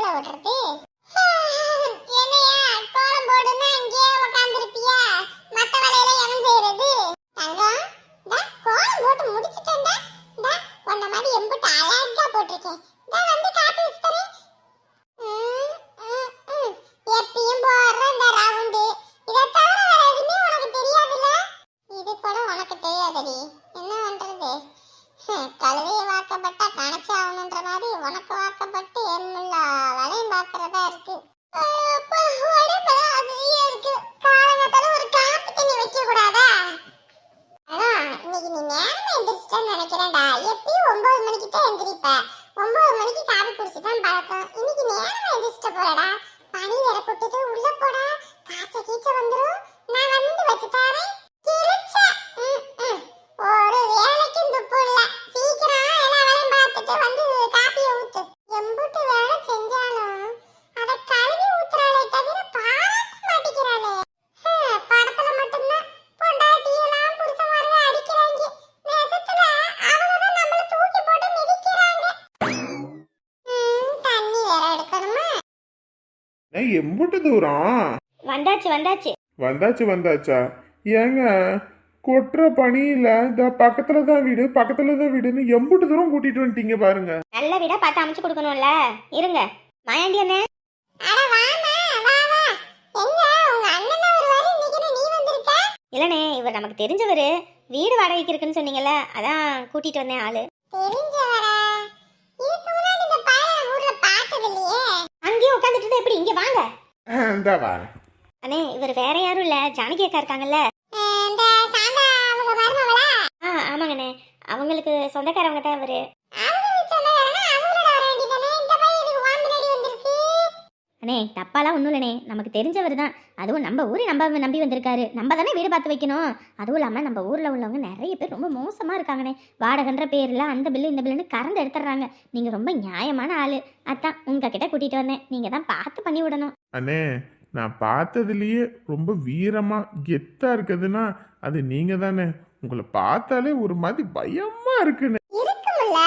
ஊழ விடுறது என்னையா கோலம் உட்காந்துருப்பியா மத்த வேலையில எவன் செய்யறது தங்கம் கோலம் போட்டு உன்ன மாதிரி எம்புட்டு அழகா போட்டிருக்கேன். வந்து காப்பி வச்சு தரேன். எப்பயும் இந்த ரவுண்டு இதை தவிர வேற எதுவுமே உனக்கு தெரியாதுல்ல? இது கூட உனக்கு தெரியாதடி என்ன பண்றது ஹம், கழுதையை வாக்கப்பட்டா கணச்சு ஆகணுன்ற மாதிரி உனக்கு வாக்கப்பட்டு எல்லா வேலையும் பார்க்கறதா இருக்கு அப்பா, உடம்பெல்லாம் அசதியா இருக்கு. காலங்காத்தால ஒரு காப்பி தண்ணி வைக்க கூடாதா? அதான், இன்னைக்கு நீ நேரமா எந்திரிச்சிட்டேன்னு நினைக்கிறேன்டா. எப்பயும் ஒன்பது மணிக்கு தான் எந்திரிப்ப. ஒன்பது மணிக்கு காபி குடிச்சு தான் பழக்கம். இன்னைக்கு நேரமா எந்திரிச்சிட்ட போறடா பனி வேற கொட்டுது, உள்ள போடா. காய்ச்ச கீச்ச வந்துரும். நான் வந்து வச்சு தரேன். கிழிச்ச. ம், ம். ஒரு வேலைக்கும் துப்பு இல்ல. சீக்கிரம் எல்லா வேலையும் பார்த்துட்டு வந்து காப்பியை ஊத்து. எம்புட்டு வேலை செஞ்சாலும் அத கழுவி ஊத்துறாளே தவிர பார்க்க மாட்டேங்கிறாளே. ஹம், படத்துல மட்டும்தான் பொண்டாட்டியெல்லாம் புருஷன்மார்க அடிக்கிறாங்க. நிஜத்துல அவங்கதான் நம்மள தூக்கி போட்டு மிதிக்கிறாங்க. ம், தண்ணி வேற எடுக்கணுமா ஏய், எம்புட்டு தூரம்? வந்தாச்சு வந்தாச்சு. வந்தாச்சு வந்தாச்சா? ஏங்க கொட்டுற பனியில இந்த பக்கத்துல தான் வீடு பக்கத்துல தான் வீடுன்னு எம்புட்டு தூரம் கூட்டிட்டு வந்துட்டீங்க பாருங்க. நல்ல வீடா பார்த்து அமைச்சு கொடுக்கணும்ல. இருங்க. மாயாண்டி அண்ணே. அட வாம்மா, வா வா. எங்க? உங்க அண்ணன் தான் வருவாரு. இன்னைக்கு என்ன நீ வந்திருக்க? இல்லண்ணே இவர் நமக்கு தெரிஞ்சவர். வீடு வாடகைக்கு இருக்குன்னு சொன்னீங்கல்ல அதான் கூட்டிட்டு வந்தேன் ஆளு. தெரிஞ்சவரா? அங்கேயே உட்காந்துட்டு இருந்தா எப்படி? இங்க வாங்க. இந்த வரேன் அண்ணே இவர் வேற யாரும் இல்ல. ஜானகி அக்கா இருக்காங்கல்ல. ஆமாங்கண்ணே அவங்களுக்கு சொந்தக்காரவங்க தான் இவரு. அண்ணே தப்பாலாம் ஒன்றும் இல்லைண்ணே. நமக்கு தெரிஞ்சவர் தான். அதுவும் நம்ம ஊரை நம்ம நம்பி வந்திருக்காரு. நம்ம தானே வீடு பார்த்து வைக்கணும். அதுவும் இல்லாமல் நம்ம ஊரில் உள்ளவங்க நிறைய பேர் ரொம்ப மோசமாக இருக்காங்கண்ணே. வாடகைன்ற பேரில் அந்த பில்லு இந்த பில்லுன்னு கறந்து எடுத்துடுறாங்க. நீங்கள் ரொம்ப நியாயமான ஆள். அதான் உங்ககிட்ட கூட்டிகிட்டு வந்தேன். நீங்கள் தான் பார்த்து பண்ணி விடணும். அண்ணே நான் பார்த்ததுலயே ரொம்ப வீரமா கெத்தா இருக்குதுன்னா அது நீங்க தானே. உங்களை பார்த்தாலே ஒரு மாதிரி பயமா இருக்குன்னு இருக்கும்ல.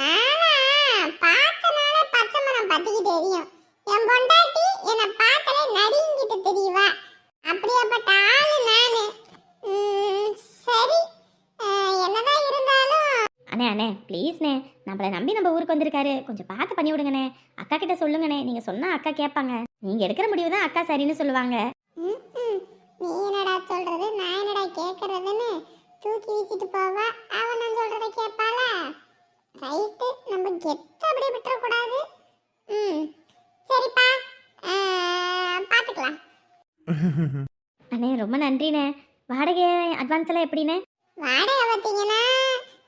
நானா பார்த்தனால பச்சை மரம் பத்திக்கு தெரியும். என் பொண்டாட்டி என்னை பார்த்தாலே நடுங்கிட்டு தெரியவா. அப்படியாப்பட்ட ஆளு நானு. சரி. என்னதான் இருந்தாலும். அண்ணே அண்ணே ப்ளீஸ்ண்ணே நம்மளை நம்பி நம்ம ஊருக்கு வந்திருக்காரு. கொஞ்சம் பார்த்து பண்ணி விடுங்கண்ணே. அக்கா கிட்ட சொல்லுங்கண்ணே. நீங்கள் சொன்னால் அக்கா கேட்பாங்க. நீங்கள் எடுக்கிற முடிவு தான் அக்கா சரின்னு சொல்லுவாங்க. ம், ம். நீ என்னடா சொல்றது? நான் என்னடா கேட்கறதுன்னு தூக்கி வீசிட்டு போவா. அவன் நான் சொல்றத கேட்பாளா? ரைட்டு நம்ம கெத்த அப்படியே விட்டுறக்கூடாது. ம் சரிப்பா. பார்த்துக்கலாம் அண்ணே ரொம்ப நன்றிண்ணே. வாடகை அட்வான்ஸ் எல்லாம் எப்படிண்ணே? வாடகை பார்த்தீங்கன்னா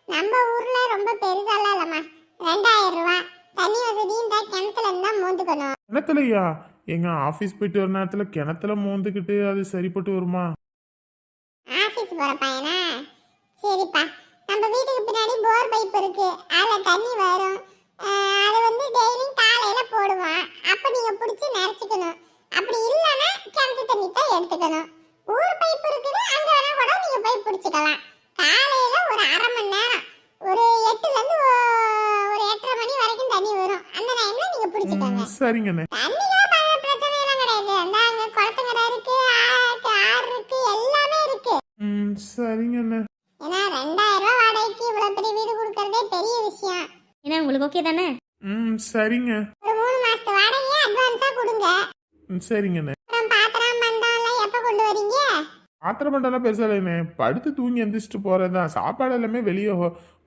நம்ம ஊர்ல ரொம்ப பெருசாலாம் இல்லம்மா. ரெண்டாயிரம் ரூபா. தண்ணி வசதி இந்த கிணத்துல இருந்தா மோந்துக்கணும். கிணத்துலயா? எங்க ஆபீஸ் போயிட்டு வர நேரத்துல கிணத்துல மோந்துக்கிட்டு அது சரிப்பட்டு வருமா? ஆஃபீஸ் போற பையனா சரிப்பா நம்ம வீட்டுக்கு பின்னாடி போர் பைப் இருக்கு அதுல தண்ணி வரும் அஹ், அது வந்து டெய்லியும் காலையில போடுவான் அப்ப நீங்க பிடிச்சி நிறச்சிக்கணும் அப்படி இல்லைன்னா கிணத்து தண்ணி தான் எடுத்துக்கணும் ஊர் பைப் இருக்குது அங்க வேணா கூட நீங்க போய் பிடிச்சிக்கலாம் காலையில ஒரு அரை மணி நேரம் ஒரு எட்டுல இருந்து ஒ- ஒரு எட்டரை மணி வரைக்கும் தண்ணி வரும் அந்த டைம்ல நீங்க பிடிச்சிக்கோங்க ம், சரிங்கண்ணே தண்ணிக்கெல்லாம் ப- பிரச்சனை எல்லாம் கிடையாது அந்த அங்க குளத்துங்கரை இருக்கு ஆ- ஆறு இருக்கு எல்லாமே இருக்கு ம் சரிங்கண்ணே. ஏன்னா ரெண்டாயிரம் ரூபாய் வாடகைக்கு இவ்வளவு பெரிய வீடு கொடுக்கறதே பெரிய விஷயம் ஏன்னா உங்களுக்கு ஓகே தானே? ம் சரிங்க. ஒரு மூணு மாசத்து வாடகையை அட்வான்ஸா கொடுங்க. ம் சரிங்கண்ணே. அப்புறம் பாத்திரம் எப்ப கொண்டு வரீங்க? பாத்திரம் பண்டெல்லாம் பெருசா இல்லைண்ணே. படுத்து தூங்கி எந்திரிச்சிட்டு போறது தான். சாப்பாடு எல்லாமே வெளியே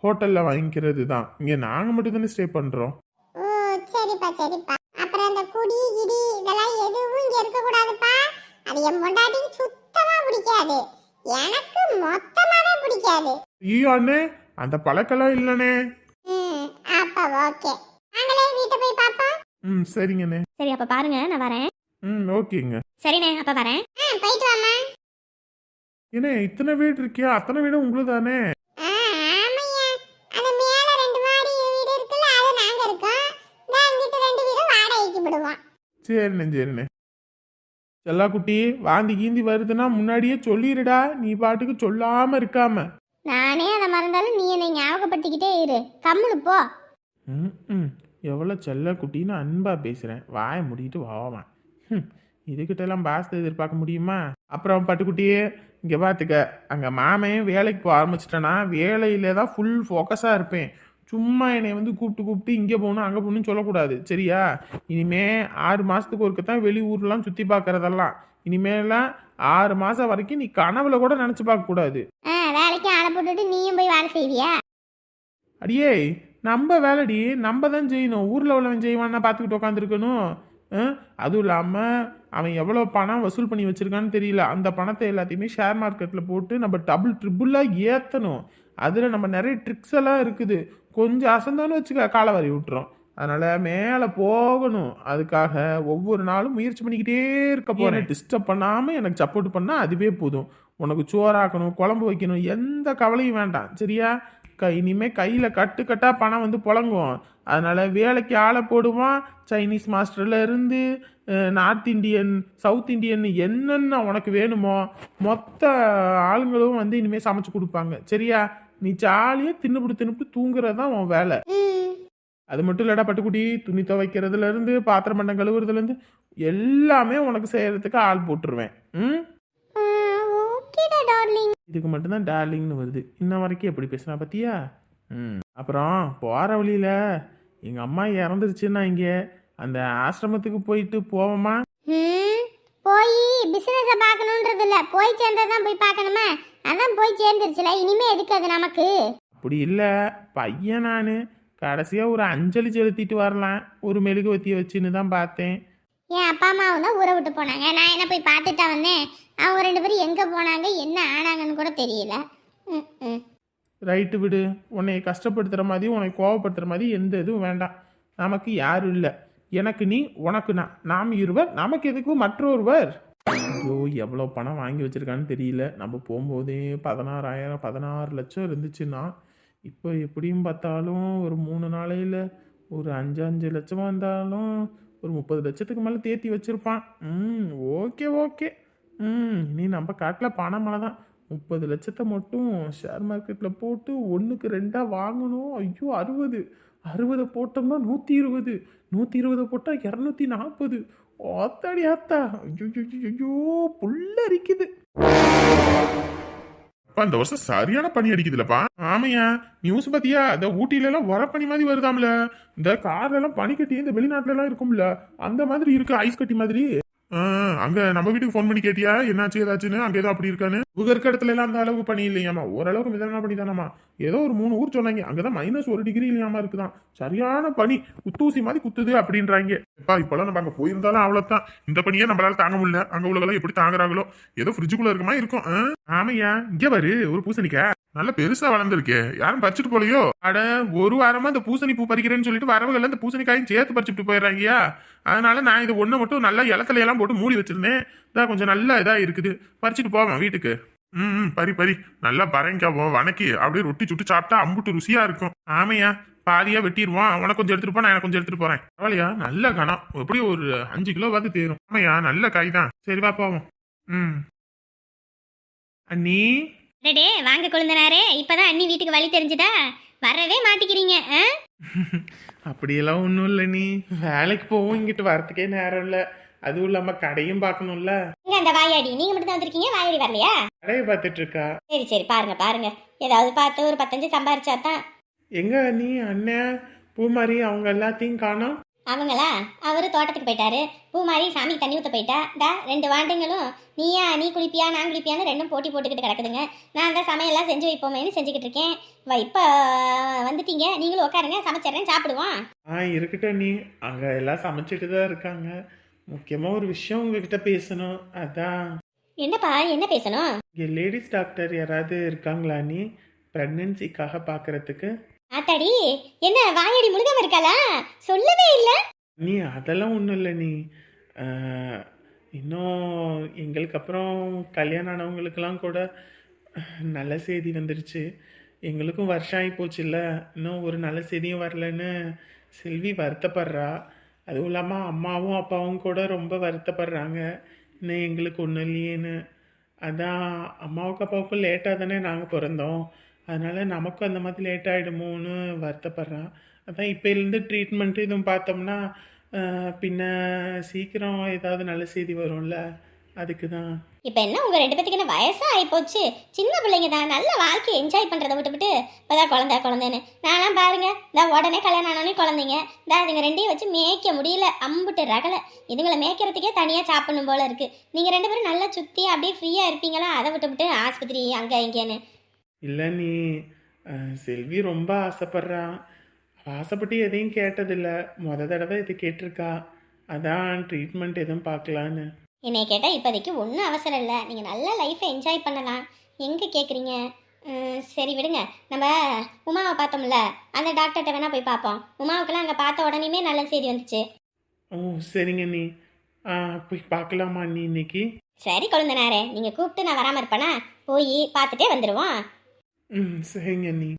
ஹோட்டல்ல வாங்கிக்கிறது தான். இங்க நாங்க மட்டும் தானே ஸ்டே பண்றோம். ஓ சரிப்பா சரிப்பா. அந்த குடி கிடி இதெல்லாம் எதுவும் இங்க இருக்க கூடாதுப்பா அது என் பொண்டாட்டிக்கு சுத்தமா பிடிக்காது. எனக்கு மொத்தமாவே பிடிக்காது. ஐயோ அண்ணே அந்த பழக்கெல்லாம் இல்லைண்ணே. ம் அப்ப ஓகே. நாங்களே வீட்டை போய் பாப்போம் ம் சரிங்கண்ணே. சரி அப்ப பாருங்க நான் வரேன். ம் ஓகேங்க. சரிண்ணே அப்ப வரேன். ஆ போயிட்டு வாமா ஏண்ணே இத்தனை வீடு இருக்கியா? அத்தனை வீடும் உங்களுக்கு சரிண்ணே சரிண்ணே. செல்லா குட்டி வாந்தி கீந்தி வருதுன்னா முன்னாடியே சொல்லிடுடா நீ பாட்டுக்கு சொல்லாம இருக்காம. நானே அதை மறந்தாலும் நீ என்னை ஞாபகப்படுத்திக்கிட்டே இரு. கம்முனு போ. ம் எவ்வளோ செல்ல குட்டின்னு அன்பாக பேசுகிறேன் வாயை மூடிட்டு வாவான் ம் இதுக்கிட்டெல்லாம் பாசத்தை எதிர்பார்க்க முடியுமா? அப்புறம் பட்டுக்குட்டியே இங்கே பார்த்துக்க அங்கே மாமையும் வேலைக்கு போக ஆரம்பிச்சிட்டேன்னா வேலையில தான் ஃபுல் ஃபோக்கஸாக இருப்பேன். சும்மா என்னை வந்து கூப்பிட்டு கூப்பிட்டு இங்கே போகணும் அங்கே போகணும்னு சொல்லக்கூடாது. சரியா? இனிமே ஆறு மாதத்துக்கு ஒருக்க தான் வெளியூர்லாம் சுற்றி பார்க்குறதெல்லாம். இனிமேலாம் ஆறு மாதம் வரைக்கும் நீ கனவுல கூட நினச்சி பார்க்கக்கூடாது வேலைக்கு ஆளை போட்டுட்டு நீயும் போய் வேலை செய்வியா? அடியே நம்ம வேலைடி நம்ம தான் செய்யணும். ஊரில் உள்ளவன் செய்வான்னா பார்த்துக்கிட்டு உட்காந்துருக்கணும் அதுவும் இல்லாமல் அவன் எவ்வளோ பணம் வசூல் பண்ணி வச்சிருக்கான்னு தெரியல. அந்த பணத்தை எல்லாத்தையுமே ஷேர் மார்க்கெட்டில் போட்டு நம்ம டபுள் ட்ரிபிளாக ஏற்றணும் அதில் நம்ம நிறைய ட்ரிக்ஸ் எல்லாம் இருக்குது. கொஞ்சம் அசந்தான்னு வச்சுக்க காலை வாரி விட்டுரும். அதனால் மேலே போகணும். அதுக்காக ஒவ்வொரு நாளும் முயற்சி பண்ணிக்கிட்டே இருக்க போகிறேன் டிஸ்டர்ப் பண்ணாமல் எனக்கு சப்போர்ட் பண்ணால் அதுவே போதும். உனக்கு சோறாக்கணும் குழம்பு வைக்கணும் எந்த கவலையும் வேண்டாம். சரியா? க இனிமே கையில் கட்டுக்கட்டா பணம் வந்து புழங்கும். அதனால வேலைக்கு ஆளை போடுவான். சைனீஸ் மாஸ்டர்ல இருந்து நார்த் இந்தியன் சவுத் இந்தியன் என்னென்ன உனக்கு வேணுமோ மொத்த ஆளுங்களும் வந்து இனிமே சமைச்சு கொடுப்பாங்க. சரியா? நீ ஜாலியாக தின்னுபிடி தின்னுபிடி தூங்குறது தான் உன் வேலை. அது மட்டும் இல்லடா பட்டுக்குட்டி துணி துவைக்கிறதுலேருந்து பாத்திரம் பண்ணம் கழுவுறதுலேருந்து எல்லாமே உனக்கு செய்யறதுக்கு ஆள் போட்டுருவேன். ம்? டார்லிங் இதுக்கு மட்டும்தான் டார்லிங்னு வருது. இன்ன வரைக்கும் எப்படி பேசுனா பத்தியா? ம். அப்புறம் போகிற வழியில் எங்கள் அம்மா இறந்துருச்சுன்னா இங்கே அந்த ஆசிரமத்துக்கு போயிட்டு போவோமா? போய் பிசினஸை பார்க்கணுன்றது இல்லை போய் சேர்ந்ததான் போய் பார்க்கணுமா. அதான் போய் சேர்ந்துருச்சுல இனிமே எதுக்கு அது நமக்கு? அப்படி இல்லை. பையன் நான். கடைசியாக ஒரு அஞ்சலி செலுத்திட்டு வரலாம். ஒரு மெழுகுவத்தியை வச்சுன்னு தான் பார்த்தேன். என் அப்பா அம்மாவும் தான் ஊரை விட்டு போனாங்க. நான் என்ன போய் பார்த்துட்டா வந்தேன்? அவங்க ரெண்டு பேரும் எங்கே போனாங்க? என்ன ஆனாங்கன்னு கூட தெரியல. ம் ம். ரைட்டு விடு. உன்னை கஷ்டப்படுத்துகிற மாதிரி உன்னை கோவப்படுத்துகிற மாதிரி எந்த இதுவும் வேண்டாம். நமக்கு யாரும் இல்லை. எனக்கு நீ உனக்கு நான். நாம் இருவர் நமக்கு எதுக்கு மற்றொருவர்? ஐயோ எவ்வளோ பணம் வாங்கி வச்சிருக்கான்னு தெரியல. நம்ம போகும்போதே பதினாறாயிரம் பதினாறு லட்சம் இருந்துச்சுன்னா இப்போ எப்படியும் பார்த்தாலும் ஒரு மூணு நாளையில் ஒரு அஞ்சு அஞ்சு லட்சமாக இருந்தாலும் ஒரு முப்பது லட்சத்துக்கு மேலே தேத்தி வச்சுருப்பான். ம் ஓகே ஓகே. ம் நீ நம்ம காட்டில் பணம் மழை தான் முப்பது லட்சத்தை மட்டும் ஷேர் மார்க்கெட்டில் போட்டு ஒன்றுக்கு ரெண்டாக வாங்கணும். ஐயோ அறுபது. அறுபதை போட்டோம்னா நூற்றி இருபது. நூற்றி இருபதை போட்டால் இரநூத்தி நாற்பது ஆத்தாடி ஆத்தா. ஐயோ ஐயோ, புல்ல அரிக்குது இந்த வருஷம் சரியான பனி அடிக்குதுலப்பா. ஆமையா நியூஸ் பார்த்தியா இந்த ஊட்டில எல்லாம் வர பனி மாதிரி வருதாம்ல. இந்த கார்ல எல்லாம் பனி கட்டி இந்த வெளிநாட்டுல எல்லாம் இருக்கும்ல. அந்த மாதிரி இருக்கு ஐஸ் கட்டி மாதிரி? அங்க நம்ம வீட்டுக்கு ஃபோன் பண்ணி கேட்டியா? என்னாச்சு ஏதாச்சுன்னு? அங்க ஏதோ அப்படி இருக்கான்னு? இவங்க இருக்க இடத்துல எல்லாம் அந்த அளவுக்கு பணி இல்லையாமா ஓரளவுக்கு மிதமான பண்ணி தானம்மா ஏதோ ஒரு மூணு ஊர் சொன்னாங்க. அங்கதான் மைனஸ் ஒரு டிகிரி இல்லையாமா இருக்குதான். சரியான பனி. குத்தூசி மாதிரி குத்துது அப்படின்றாங்க. இப்பா இப்பெல்லாம் நம்ம அங்க போயிருந்தாலும் அவ்வளவுதான். இந்த பணியே நம்மளால தாங்க முடியல. அங்க உள்ளவங்க எப்படி தாங்குறாங்களோ? ஏதோ ஃப்ரிட்ஜுக்குள்ள இருக்குமா இருக்கும். ஆ? ஆமையா இங்க பாரு ஒரு பூசணிக்கா நல்ல பெருசா வளர்ந்துருக்கே. யாரும் பறிச்சுட்டு போலையோ? அட ஒரு வாரமா இந்த பூசணி பூ பறிக்கிறேன்னு சொல்லிட்டு வரவங்க இந்த பூசணிக்காயும் சேர்த்து பறிச்சுட்டு போயிடுறாங்கயா அதனால நான் இது ஒண்ணு மட்டும் நல்லா இலத்துல எல்லாம் போட்டு மூடி வச்சிருந்தேன். இதான் கொஞ்சம் நல்லா இதா இருக்குது. பறிச்சுட்டு போவேன் வீட்டுக்கு. ம் பரி பறி பறி. நல்லா பரங்கிக்காவோ வணக்கி. அப்படியே ரொட்டி சுட்டு சாப்பிட்டா அம்புட்டு ருசியா இருக்கும். ஆமையா பாதியா வெட்டிடுவான் உனக்கு கொஞ்சம் எடுத்துட்டு போ நான் எனக்கு கொஞ்சம் எடுத்துட்டு போறேன். பரவாயில்லையா? நல்ல கணம். எப்படியும் ஒரு அஞ்சு கிலோ பார்த்து தேரும். ஆமையா நல்ல காய் தான். சரி வா போவோம். ம். அண்ணி டே வாங்க குழந்தனாரே. இப்பதான் அண்ணி வீட்டுக்கு வழி தெரிஞ்சுதா? வரவே மாட்டிக்கிறீங்க? அப்படியெல்லாம் ஒன்றும் இல்லை நீ. வேலைக்கு போவோம் இங்கிட்டு வரத்துக்கே நேரம் இல்லை. அதுவும் இல்லாமல் கடையும் பார்க்கணும்ல. இங்க அந்த வாயாடி? நீங்க மட்டும் தான் வந்திருக்கீங்க வாயாடி வரலையா? கடையை பார்த்துட்டு இருக்கா சரி சரி பாருங்க பாருங்க. ஏதாவது பார்த்து ஒரு பத்தஞ்சு சம்பாரிச்சா தான் எங்க நீ அண்ணன் பூமாரி அவங்க எல்லாத்தையும் காணோம். அவங்களா? அவரு தோட்டத்துக்கு போயிட்டாரு. பூமாரி சாமி தண்ணி ஊற்ற போயிட்டா. டா ரெண்டு வாண்டுங்களும் நீயா நீ குளிப்பியா நான் குளிப்பியான்னு ரெண்டும் போட்டி போட்டுக்கிட்டு கிடக்குதுங்க. நான் தான் சமையல்லாம் செஞ்சு வைப்போமேன்னு செஞ்சுக்கிட்டு இருக்கேன். வ இப்போ வந்துட்டீங்க. நீங்களும் உட்காருங்க. சமைச்சிடுறேன் சாப்பிடுவோம். ஆ இருக்கட்டும் நீ. அங்கே எல்லாம் சமைச்சிட்டு தான் இருக்காங்க. முக்கியமாக ஒரு விஷயம் உங்ககிட்ட பேசணும். அதான். என்னப்பா என்ன பேசணும்? இங்கே லேடிஸ் டாக்டர் யாராவது இருக்காங்களா நீ? ப்ரெக்னென்சிக்காக பார்க்கறதுக்கு ஆத்தாடி என்ன வாயடி முழுகாம இருக்காளா? சொல்லவே இல்ல. நீ அதெல்லாம் ஒன்றும் இல்லை நீ. அஹ், இன்னும் எங்களுக்கு அப்புறம் கல்யாணம் ஆனவங்களுக்கெல்லாம் கூட நல்ல செய்தி வந்துருச்சு. எங்களுக்கும் வருஷம் ஆகி போச்சுல்ல இன்னும் ஒரு நல்ல செய்தியும் வரலன்னு செல்வி வருத்தப்படுறா. அதுவும் இல்லாமல் அம்மாவும் அப்பாவும் கூட ரொம்ப வருத்தப்படுறாங்க. இன்னும் எங்களுக்கு ஒன்றும் இல்லையேன்னு. அதான் அம்மாவுக்கு அப்பாவுக்கும் லேட்டாக தானே நாங்கள் பிறந்தோம். அதனால் நமக்கும் அந்த மாதிரி லேட் ஆகிடுமோன்னு வருத்தப்படுறான். அதான் இப்போலேருந்து ட்ரீட்மெண்ட் எதுவும் பார்த்தோம்னா பின்ன சீக்கிரம் ஏதாவது நல்ல செய்தி வரும்ல அதுக்கு தான் இப்போ என்ன உங்கள் ரெண்டு பேத்துக்கு என்ன வயசாக ஆகிப்போச்சு சின்ன பிள்ளைங்க தான் நல்ல வாழ்க்கையை என்ஜாய் பண்ணுறதை விட்டுவிட்டு இப்பதான் குழந்தை குழந்தைன்னு. நான்லாம் பாருங்க இந்த உடனே கல்யாணம் ஆனோடனே குழந்தைங்க. இந்த அதுங்க ரெண்டையும் வச்சு மேய்க்க முடியல அம்புட்டு ரகலை. இதுங்களை மேய்க்கிறதுக்கே தனியாக சாப்பிடணும் போல இருக்குது நீங்கள் ரெண்டு பேரும் நல்லா சுற்றி அப்படியே ஃப்ரீயாக இருப்பீங்களா? அதை விட்டுவிட்டு ஆஸ்பத்திரி அங்கே இங்கேன்னு. இல்லை நீ அஹ், செல்வி ரொம்ப ஆசைப்படுறா. அவ ஆசைப்பட்டு எதையும் கேட்டதில்ல. முத தடவை இது கேட்டிருக்கா. அதான் ட்ரீட்மெண்ட் எதுவும் பார்க்கலான்னு. என்னைய கேட்டால் இப்போதைக்கு ஒன்றும் அவசரம் இல்லை. நீங்கள் நல்ல லைஃப்பை என்ஜாய் பண்ணலாம். எங்கே கேட்குறீங்க சரி விடுங்க. நம்ம உமாவை பார்த்தோம்ல. அந்த டாக்டர்கிட்ட வேணால் போய் பார்ப்போம். உமாவுக்கெல்லாம் அங்கே பார்த்த உடனேயுமே நல்ல செய்தி வந்துச்சு. ஓ சரிங்க நீ. ஆ, போய் பார்க்கலாமா நீ இன்னைக்கு? சரி குழந்தனாரே. நீங்கள் கூப்பிட்டு நான் வராமல் இருப்பேனா? போய் பார்த்துட்டே வந்துடுவோம் ம் சரிங்க நீ